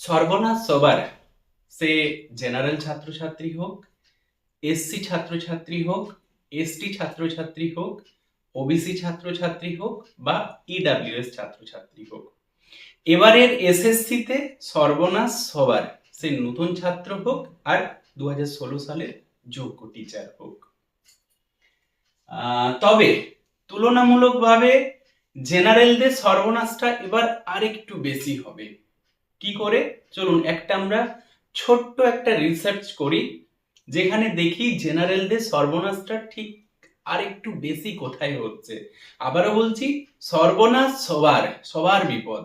সর্বনাশ সবার, সে জেনারেল ছাত্রছাত্রী হোক, এসসি ছাত্রছাত্রী হোক, এসটি ছাত্রছাত্রী হোক, ওবিসি ছাত্রছাত্রী হোক বা ইডাব্লিউএস ছাত্রছাত্রী হোক। এবারের এসএসসিতে সর্বনাশ সবার, সে নতুন ছাত্র হোক আর দু হাজার ষোলো সালের যোগ্য টিচার হোক। তবে তুলনামূলকভাবে জেনারেলদের সর্বনাশটা এবার আরেকটু বেশি হবে। কি করে? চলুন, একটা আমরা ছোট্ট একটা রিসার্চ করি, যেখানে দেখি জেনারেলদের সর্বনাশটা ঠিক আরেকটু বেশি কোথায় হচ্ছে। আবারও বলছি, সর্বনাশ সবার সবার বিপদ।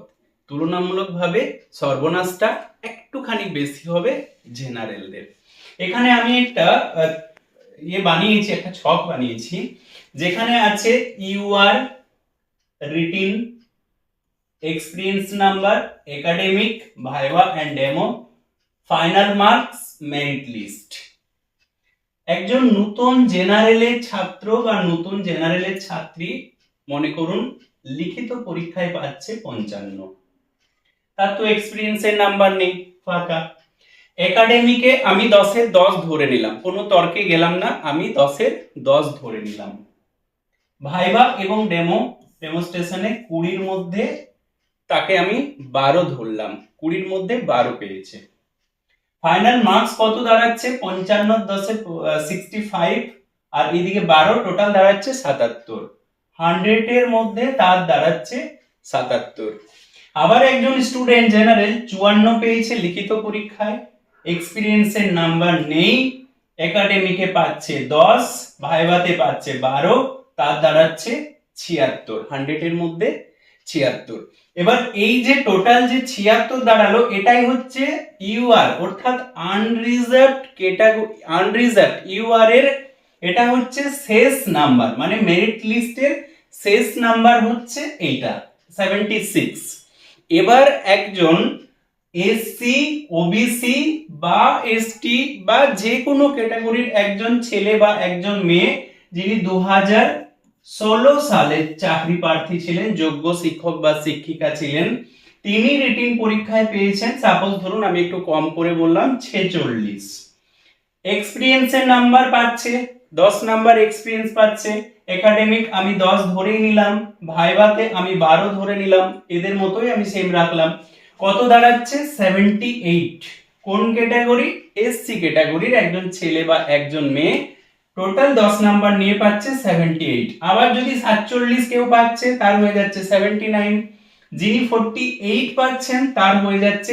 তুলনামূলকভাবে সর্বনাশটা একটুখানি বেশি হবে জেনারেলদের এখানে আমি একটা ইয়ে বানিয়েছি, একটা ছক বানিয়েছি, যেখানে আছে UR written experience number academic viva and demo final marks merit list একজন নতুন জেনারেলের ছাত্র বা নতুন জেনারেলের ছাত্রী, মনে করুন, লিখিত পরীক্ষায় পাচ্ছে পঞ্চান্ন। তার তো এক্সপিরিয়েন্সের নাম্বার নেই, ফাঁকা। একাডেমিকে আমি দশের দশ ধরে নিলাম, কোনো তর্কে গেলাম না, আমি দশের দশ ধরে নিলাম। ভাইবা এবং ডেমো ডেমোস্ট্রেশনে কুড়ির মধ্যে তাকে আমি বারো ধরলাম। কুড়ির মধ্যে বারো পেয়েছে। ফাইনাল মার্কস কত দাঁড়াচ্ছে? পঞ্চান্ন দশে সিক্সটি ফাইভ আর এদিকে বারো টোটাল দাঁড়াচ্ছে সাতাত্তর। হান্ড্রেডের মধ্যে তার দাঁড়াচ্ছে সাতাত্তর। আবার একজন স্টুডেন্ট জেনারেল চুয়ান্ন পেয়েছে লিখিত পরীক্ষায়। এক্সপিরিয়েন্সের নাম্বার নেই। একাডেমিকে পাচ্ছে দশ, ভাইভাতে পাচ্ছে বারো, তার দাঁড়াচ্ছে ছিয়াত্তর। হান্ড্রেডের মধ্যে ছিয়াত্তর। এবার এই যে টোটাল যে ছিয়াত্তর দাঁড়াল, এটাই হচ্ছে ইউআর অর্থাৎ আনরিজার্ভড ক্যাটাগরি আনরিজার্ভড ইউআর এর, এটা হচ্ছে শেষ নাম্বার মানে মেরিট লিস্টের শেষ নাম্বার হচ্ছে এইটা সেভেন্টি সিক্স এবার একজন এসসি ওবিসি বা এসটি বা যে কোনো ক্যাটাগরির একজন ছেলে বা একজন মেয়ে, যিনি দু হাজার ষোলো সালে চাকরি প্রার্থী ছিলেন, যোগ্য শিক্ষক বা শিক্ষিকা ছিলেন। তিনি রিটিন পরীক্ষায় পেয়েছেন। সাপোজ ধরুন আমি একটু কম করে বললাম, ছেচল্লিশ। এক্সপিরিয়েন্সের নাম্বার পাচ্ছে, দশ নাম্বার এক্সপিরিয়েন্স পাচ্ছে। একাডেমিক আমি দশ ধরেই নিলাম ভাইভাতে আমি বারো ধরে নিলাম। এদের মতোই আমি সেম রাখলাম। কত দাঁড়াচ্ছে? সেভেন্টি এইট কোন ক্যাটাগরি এসসি ক্যাটাগরির একজন ছেলে বা একজন মেয়ে। টোটাল দশ নাম্বার নিয়ে পাচ্ছে সেভেন্টি এইট আবার যদি সাতচল্লিশ কেউ পাচ্ছে, তার হয়ে যাচ্ছে সেভেন্টি নাইন যিনি ফোরটি এইট পাচ্ছেন, তার হয়ে যাচ্ছে